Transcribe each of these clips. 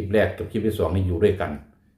ลิปแรกกับคลิปที่สองนี่อยู่ด้วยกัน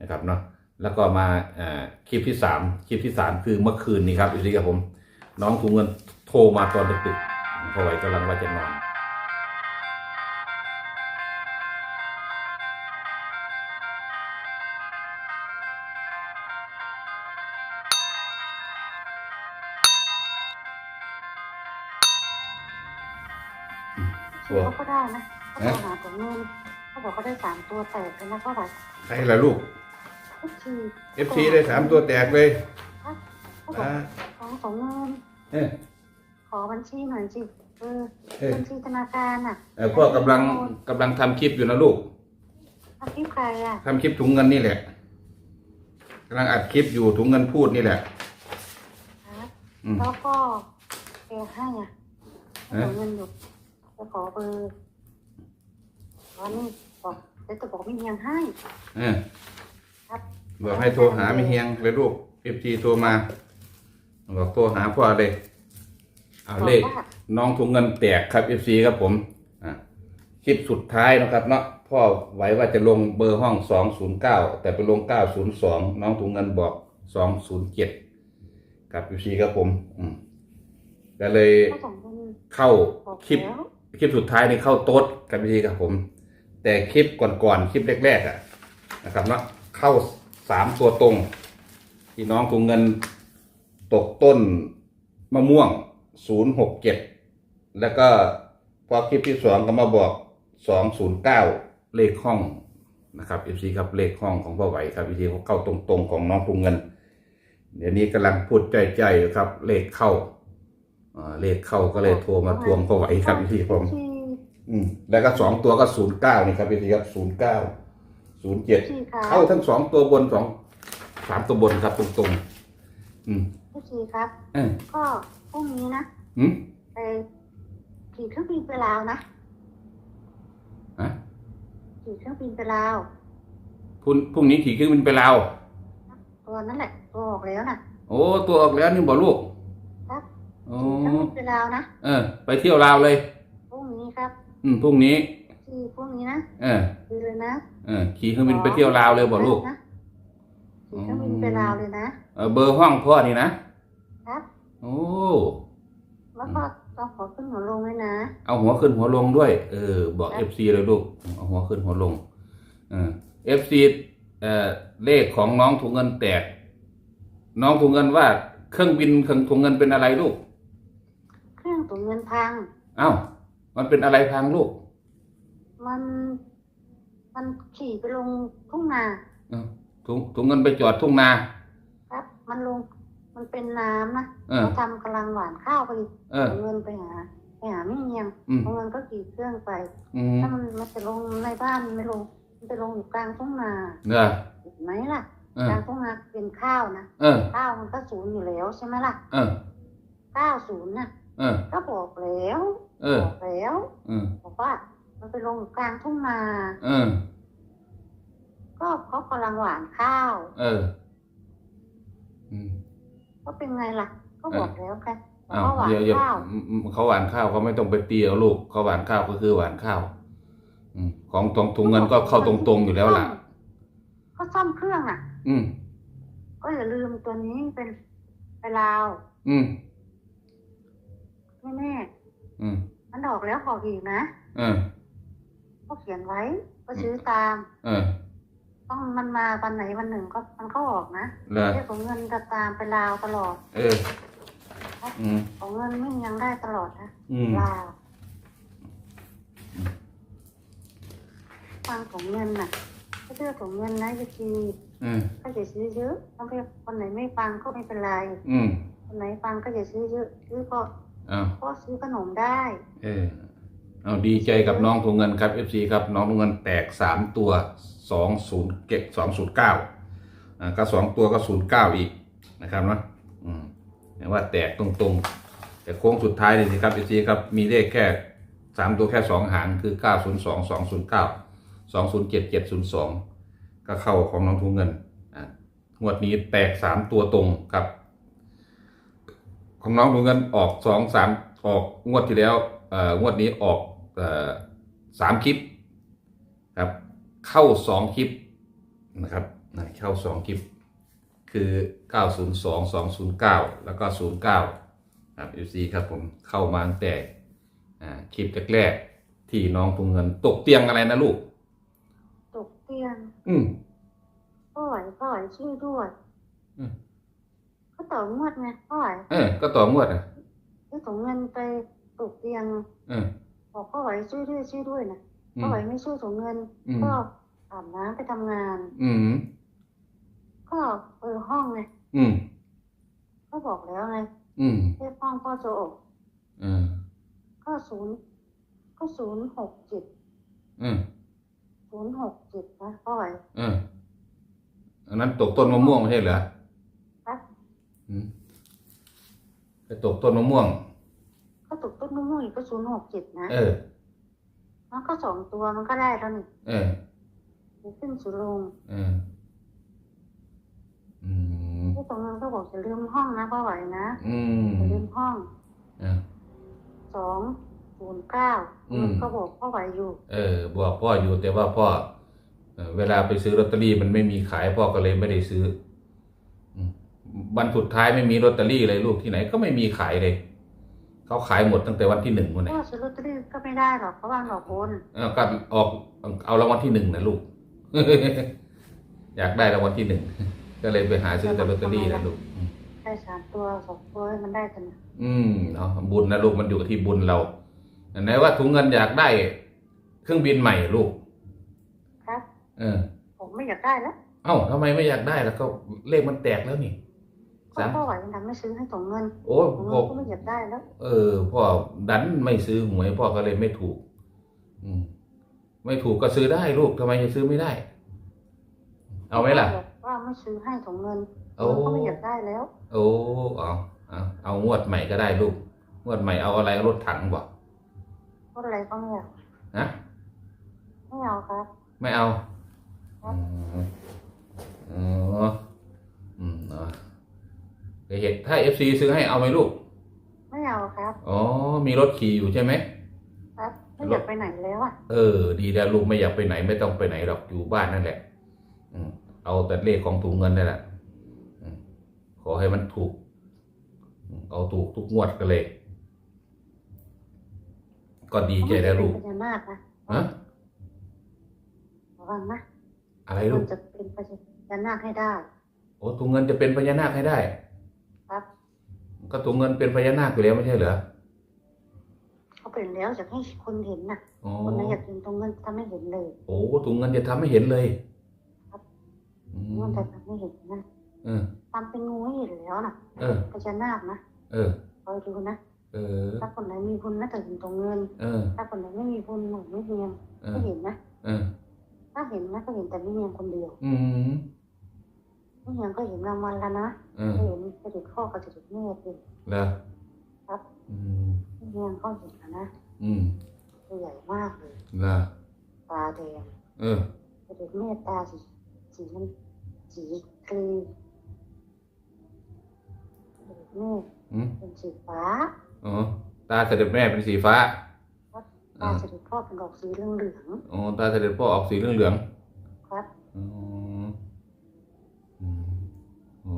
นะครับเนาะแล้วก็มาอ่าคลิปที่สามคลิปที่สามคือเมื่อคืนนี้ครับอีกทีครับผม น้องถุงเงินโทรมาตอนดึกๆพอไหวกำลังว่าจะนอนซื้อเขาก็ได้นะเขาบอกหาตัวเงิน เขาบอกเขาได้สามตัวแตกเลยนะก็แบบใครล่ะลูกเอฟซี FC ได้สามตัวแตกเลยเขาบอกอ่าของของเงินเอ้ยขอบัญชีหน่อยสิเออเอ้ยบัญชีธนาคารอะเอ่อพ่อกำลังกำลังทำคลิปอยู่นะลูกทำที่ใครอะทำคลิปถุงเงินนี่แหละกำลังอัดคลิปอยู่ถุงเงินพูดนี่แหละ ครับอืม แล้วก็แกให้อะให้เอ๊ะของเงินอยู่จะขอเบอร์ ตอนนี้บอกเดี๋ยวจะบอกไม่มียังให้ เออครับ บอกให้โทรหาไม่เฮียงเลยลูก FG โทรมา บอกโทรหาพ่อเลยเอาเลขบอกว่า น้องถุงเงินแตกครับ FC ครับผมอะคลิปสุดท้ายนะครับเนาะพ่อไว้ว่าจะลงเบอร์ห้อง209แต่ไปลง902น้องถุงเงินบอก207ครับ FC ครับผมอืมก็เลยเขาส่งเงินเข้าบอกคลิปแล้วคลิปสุดท้ายนี่เข้าโต๊ดกับพี่ครับผม แต่คลิปก่อนๆคลิปแรกๆอะนะครับเนาะเข้าสามตัวตรงที่น้องถุงเงินตกต้นมะม่วงศูนย์หกเจ็ดแล้วก็พอคลิปที่สองก็มาบอกสองศูนย์เก้าเลขห้องนะครับเอฟซีครับเลขห้องของพ่อไหวครับวิธีเขาเข้าตรงๆของน้องถุงเงิน เดี๋ยวนี้กำลังพูดใจๆอยู่ครับ เลขเข้าเลขเข้าก็เลยโทรมาทวงพ่อไหวครับวิธีผม อืมแล้วก็สองตัวก็ศูนย์เก้านี่ครับพี่ครับศูนย์เก้าศูนย์เจ็ดที่ครับเข้าทั้งสองตัวบนสองสามตัวบนครับตรงๆ อืมที่สี่ครับ เออก็พรุ่งนี้นะอืมไปขี่เครื่องบินไปลาวนะฮะขี่เครื่องบินไปลาวพรุ่งพรุ่งนี้ขี่เครื่องบินไปลาวตัวนั่นแหละตัวออกแล้วนะโอ้ตัวออกแล้วนี่บอกลูกครับ โอ้ขี่เครื่องบินไปลาวนะเออ ไปเที่ยวลาวเลยพรุ่งนี้ครับ อืมพรุ่งนี้ขี่พรุ่งนี้นะเออดีเลยนะเออขี่เครื่องบินไปเที่ยวลาวเลยบอกลูก นะขี่เครื่องบินไปลาวเลยนะ เออเบอร์ห้องพ่อนี่นะครับ โอ้แล้วก็ต้องขอขึ้นหัวลงเลยนะเอาหัวขึ้นหัวลงด้วย เออ บอกครัเอบฟซีเลยลูกเอาหัวขึ้นหัวลง เออเอฟซีเอ่อเลขของน้องถุงเงินแตก น้องถุงเงินว่า เครื่องบินเครื่องถุงเงินเป็นอะไรลูก เครื่องตัวเงินพัง เอ้า มันเป็นอะไรพังลูก มัน มันขี่ไปลงทุ่งนาเอ้าถุงถุงเงินไปจอดทุ่งนา ครับ มันลง มันเป็นน้ำนะเออ เขาทำกำลังหวานข้าวไปเออ เอาเงินไปหาไปหาไม่เงียงอืม เอาเงินก็ขี่เครื่องไป อืมถ้ามันมันจะลงในบ้านมันไม่ลง มันไปลงอยู่กลางทุ่งนาเนอะเห็นไหมล่ะ เอกอลางทุ่งนาเป็นข้าวนะ เออ ข้าวมันก็ศูนย์อยู่แล้วใช่ไหมล่ะเออ เก้าศูนย์น่ะ เออ ก็บอกแล้วเออ บอกแล้วเออ บอกว่า มันไปลงอยู่กลางทุ่งนา เออ ก็เขากำลังหวานข้าว เออ อืมก็เป็นไงล่ะ ก็บอกแล้วไงอ้าวเขาหวานเดี๋ยวเดี๋ยวข้าวอืมเขาหวานข้าวเขาไม่ต้องไปตีเอาลูกเขาหวานข้าวก็คือหวานข้าว อืมของตรงถุงเงินก็เข้าตรงๆอยู่แล้วล่ะ ก็ซ่อมเครื่องอะ อืม ก็อย่าลืมตัวนี้เป็นไปลาว อืมไม่ แน่อืมมันออกแล้วออกอีกนะเออ ก็เขียนไว้ ก็ซื้อตาม เออต้องมันมาวันไหนวันหนึ่งก็มันก็ออกนะเลยเรื่องของเงินจะตามไปลาวตลอดเออ อืมของเงินไม่ยังได้ตลอดนะอืมลาวฟังของเงินน่ะก็เรื่องของเงินนะยุทีเออก็อย่าซื้อเยอะต้องไปคนไหนไม่ฟังก็ไม่เป็นไร อืมคนไหนฟังก็อย่าซื้อเยอะซื้อก็เอาก็ซื้อขนมได้ เออเอาดีใจกับน้องถุงเงินครับ FC ครับน้องถุงเงินแตกสามตัวสองศูนย์เก็บสองศูนย์เก้าอ่าก็สองตัวก็ศูนย์เก้าอีกนะครับเนาะอืมแต่ว่าแตกตรงๆ แต่โค้งสุดท้ายนี่สิครับ FC ครับมีเลขแค่สามตัวแค่สองหางคือเก้าศูนย์สองสองศูนย์เก้าสองศูนย์เจ็ดเจ็ดศูนย์สองก็เข้าของน้องถุงเงินอ่างวดนี้แตกสามตัวตรงครับ ของน้องถุงเงินออกสองสามออกงวดที่แล้วเอ่องวดนี้ออกเอ่อสามคลิปครับ เข้าสองคลิปนะครับนะเข้าสองคลิป คือ902 209แล้วก็09ครับ FC ครับผมเข้ามาตั้งแต่อ่าคลิปแรกๆที่น้องทุงเงินตกเตียงอะไรนะลูก ตกเตียงอืมพ่อไหวพ่อไหวช่วยด้วยอืมก็ ต่องวดไงพ่อไหวเออ ก็ต่องวดอะที่ส่งเงินไปตกเตียงเออบอกพ่อไหวช่วยด้วยช่วยด้วยนะอืพ่อมไหวไม่ช่วยส่งเงินอืมก็อาบน้ำไปทำงาน อืมก็เปิดห้องไงอืมก็บอกแล้วไง อืมเลขห้องพ่อโจโอเออก็ศูนย์ก็ศูนย์หกเจ็ดอืมศูนย์หกเจ็ดนะพ่อไหวเอออันนั้นตกต้นมะม่วงไม่ใช่เหรอครับ อืมไปตกต้นมะม่วง ก็ตกต้นมะม่วงอีกก็ศูนย์หกเจ็ดนะเออ มันก็สองตัวมันก็ได้แล้วนี่เออ มันขึ้นสุลงเออ อืม ที่ตรงนั้นก็บอกจะลืมห้องนะพ่อไหวนะอืมจะลืมห้องเออสองศูนย์เก้าอืมก็บอกพ่อไหวอยู่ เออ บอกพ่ออยู่แต่ว่าพ่อเอ่อเวลาไปซื้อลอตเตอรี่มันไม่มีขายพ่อก็เลยไม่ได้ซื้ออืม วันสุดท้ายไม่มีลอตเตอรี่เลยลูกที่ไหนก็ไม่มีขายเลยเขาขายหมดตั้งแต่วันที่หนึ่งวันไหนก็ซื้อลอตเตอรี่ก็ไม่ได้หรอกเพราะว่าหลอกคนเออก็ออกเอารางวัลที่หนึ่งนะลูก อยากได้รางวัลที่หนึ่งก็เลยไปหาซื้อแต่ลอตเตอรี่นะลูกได้สามตัวสองตัวให้มันได้กันนะอืมเนาะบุญนะลูกมันอยู่ที่บุญเราไหนว่าถุงเงินอยากได้ เครื่องบินใหม่ลูก ครับ เออ ผมไม่อยากได้แล้วเอ้าทำไมไม่อยากได้แล้วก็เลขมันแตกแล้วนี่เพราะพ่อไหวมันทำไม่ซื้อให้ส่งเงินโอ้ส่งพ่เงิอนก็ไม่อยากได้แล้ว เออพ่อดันไม่ซื้อหวยพ่อก็เลยไม่ถูก อืม ไม่ถูกก็ซื้อได้ลูกทำไมจะซื้อไม่ได้ เอาไหมล่ะบอกว่าไม่ซื้อให้ส่งเงินโอ้มันก็ไม่อยากได้แล้ว โอ้เอาเอาเอางวดใหม่ก็ได้ลูกงวดใหม่เอาอะไรเอารถถังบ่เพราะอะไรก็ไม่อยากฮะไม่เอาครับ ไม่เอา ครั อ๋ บ ออ๋ออืมเนาะ เดี๋ยวเห็นถ้าเอฟซีซื้อให้เอาไหมลูก ไม่เอาครับ อ๋อ มีรถขี่อยู่ใช่ไหมครับไม่อยากไปไหนแล้วอะ เออ ดีแล้วลูกไม่อยากไปไหนไม่ต้องไปไหนหรอกอยู่บ้านนั่นแหละอืมเอาแต่เลขของถุงเงินนั่นแหละอืมขอให้มันถูกอืมเอาถูกทุกงวดกันเลย ก็ดีใจแล้วลูกเป็นพญานาคนะฮะระวังนะอะไรลูมักนจะเป็นพญานาคให้ได้ โอ้ถุงเงินจะเป็นพญานาคให้ได้ ครับก็ถุงเงินเป็นพญานาคอยู่แล้วไม่ใช่เหรอเขาเป็นแล้วอยากให้คนเห็นนะอ๋อคนไหนอยากเห็นตรงเงินทำให้เห็นเลยโอ้ถุงเงินจะทำให้เห็นเลยครับอืมันมจะทำให้เห็นนะเออทำเป็นงูให้เห็นแล้วนะเออ พญานาคนะเออ คอยดูนะเออ ถ้าคนไหนมีบุญน่าจะเห็นตรงเงิน เออ ถ้าคนไหนไม่มีบุญหนูไม่เนียงเอก็อเห็นนะเออ ถ้าเห็นนะก็เห็นแต่ไม่เนียงคนเดียวอืม ไม่เนียงก็เห็นรางวัลแล้วนะ เออก็เห็นเสด็จพ่อกับเสด็จแม่เองแล้วครับอืมไม่เนียงก็เห็นแล้วนะอืมตัวใหญ่มากเลยแล้วตาแดงเออเสด็จแม่ตาสีสีมันสีคลีเสด็จแม่อืมเป็นสีฟ้าอ๋อตาเสด็จแม่เป็นสีฟ้าตาเสด็จพ่อเป็นดอกสีเหลืองเหลืองอ๋อตาเสด็จพ่อออกสีเหลืองๆครับ ๆอ๋ออืมอ๋อ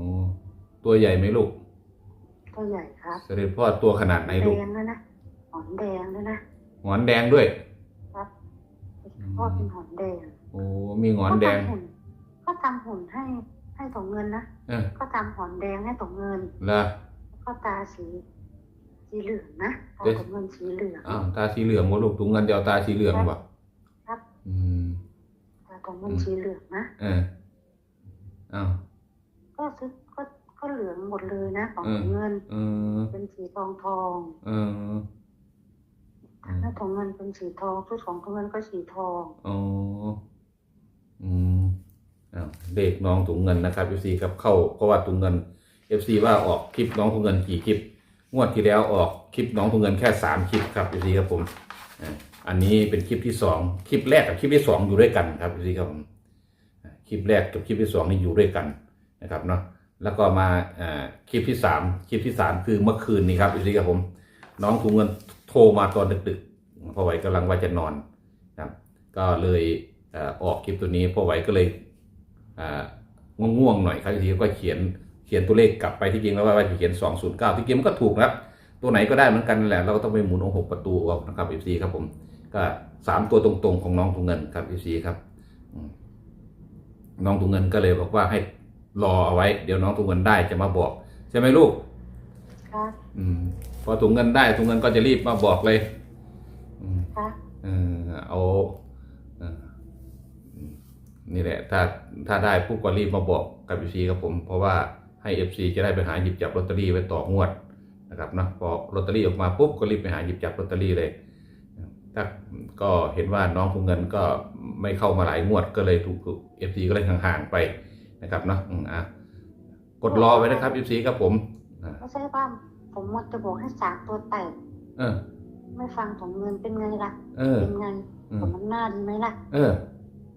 ตัวใหญ่ไหมลูก ตัวใหญ่ครับเสด็จพ่อตัวขนาดไหนแดลูกงด้วยนะหอนแดงด้วยนะหงอนแดงด้วยครับเสด็จพ่อเป็นหอนแดงโอ้มีหงอนแดงก็ทำหุ่นก็ทำหุ่นให้ให้ตงเงินนะเออก็ทำหอนแดงให้ตงเงินแล้วแล้วก็ตาสีสีเหลืองนะตาเอ๊ะตงเงินสีเหลือง อ้าวตาสีเหลืองวะลูกถุงเงินเดียวตาสีเหลืองวะครับ อืมตาตงเงินสีเหลืองนะ เอออ้าวก็ซื้อ ก็ก็เหลืองหมดเลยนะของอืมตงเงินเออเป็นสีทองทองเอออืมถ้าตงเงินเป็นสีทองชุดของตงเงินก็สีทองอ๋ออืมอ้าวเด็กน้องถุงเงินนะครับ FC ครับเข้าเพราะว่าถุงเงิน FC ว่าออกคลิปน้องถุงเงินกี่คลิปงวดที่แล้วออกคลิปน้องถุงเงินแค่สามคลิปครับ FC ครับผมอ่าอันนี้เป็นคลิปที่สองคลิปแรกกับคลิปที่สองอยู่ด้วยกันครับ FC ครับผมอ่าคลิปแรกกับคลิปที่สองนี่อยู่ด้วยกันนะครับเนาะ แล้วก็มาคลิปที่สามคลิปที่สามคือเมื่อคืนนี้ครับ FC ครับผม น้องถุงเงินโทรมาตอนดึกๆพราะไว้กำลังว่าจะนอนนะครับ ก็เลยออกคลิปตัวนี้พ่อไหวก็เลยง่วงๆหน่อยครับทีก็เขียนเขียนตัวเลขกลับไปที่จริงแล้วว่าว่าจะเขียน209ที่จริงมันก็ถูกนะครับ ตัวไหนก็ได้เหมือนกันแหละเราก็ต้องไปหมุนองค์หกประตูออกนะครับ FC ครับผม ก็สามตัวตรงๆของน้องถุงเงินครับ FC ครับ น้องถุงเงินก็เลยบอกว่าให้ รอเอาไว้ เดี๋ยวน้องถุงเงินได้จะมาบอก ใช่ไหมลูกค่ะอืมพอถุงเงินได้ถุงเงินก็จะรีบมาบอกเลยอืมค่ะเออเอาเอออืมนี่แหละ ถ้าถ้าได้ปุ๊บก็รีบมาบอกกับเอฟซีครับผม เพราะว่าให้เอฟซีจะได้ไปหาหยิบจับลอตเตอรี่ไว้ต่องวดนะครับเนาะพอลอตเตอรี่ออกมาปุ๊บก็รีบไปหาหยิบจับลอตเตอรี่เลยถ้าก็เห็นว่าน้องถุงเงินก็ไม่เข้ามาหลายงวดก็เลยถูกเอฟซีก็เลยห่างๆไป นะครับเนาะอืมอะกดรอไว้นะครับเอฟซีครับผมอะไม่ใช่ว่าผมหมดจะบอกให้สามตัวแตกเออ ไม่ฟังผมเงินเป็นไงล่ะเออ เป็นไงอืผมมมันหน้าดีไหมล่ะเออ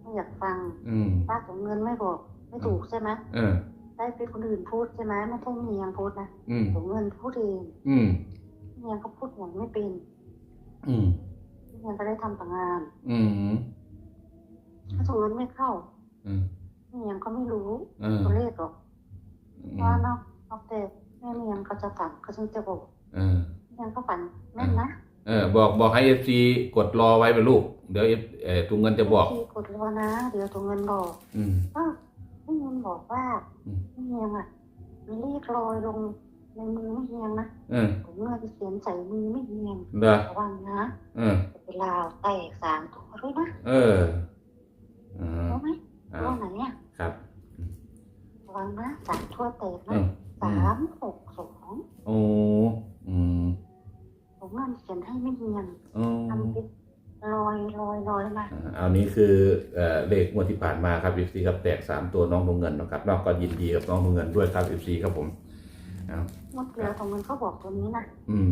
ไม่อยากฟังอืม ป้าผมเงินไม่บอก ไม่ถูกใช่ไหมเออ ได้เป็นคนอื่นพูดใช่ไหมไม่ใช่เมียงพูดนะอืม ผมเงินพูดเองอืม เมียงก็พูดหวยไม่เป็นอืม เมียงก็ได้ทำต่างงานอืม ถ้าถูกเงินไม่เข้า อืมเมี ยงก็ไม่รู้เออ ตัวเลขหรอกอืเพราะว่ามนอกนอกแต่แม่เมียงก็จะฝันก็จึงจะบอกเออ เมียงก็ฝันแม่นนะเออ บอกบอกให้เอฟซีกดรอไว้เป็นลูก เดี๋ยวเอฟเออถุงเงินจะบอก ที่กดรอนะ เดี๋ยวตัวเงินบอกอืมเออพี่เงินบอกว่าอืมพี่เมียงอะมีเลขลอยลงในมือไม่เมียงนะเออผมเงินเขียนใส่มือไม่เมียงเด้อระวังนะเออ เวลาแตกสามตัวด้วยนะเออเออรู้ไหม อ่าตัวไหนอะครับระวังนะสามตัวแตกเอนะออืมสามหกสองโอ้อืมผมเงินเขียนให้ไม่เมียงโอ้ทำเป็นลอยลอยลอยมาอ่าเอานี้คือเอ่อเลขงวดที่ผ่านมาครับเอฟซีครับแตกสามตัวน้องถุงเงินนะครับนอกก็ยินดีกับน้องถุงเงินด้วยครับเอฟซีครับผมเอาเมื่อเดียวตัวเงินเขาบอกตัวนี้นะอืม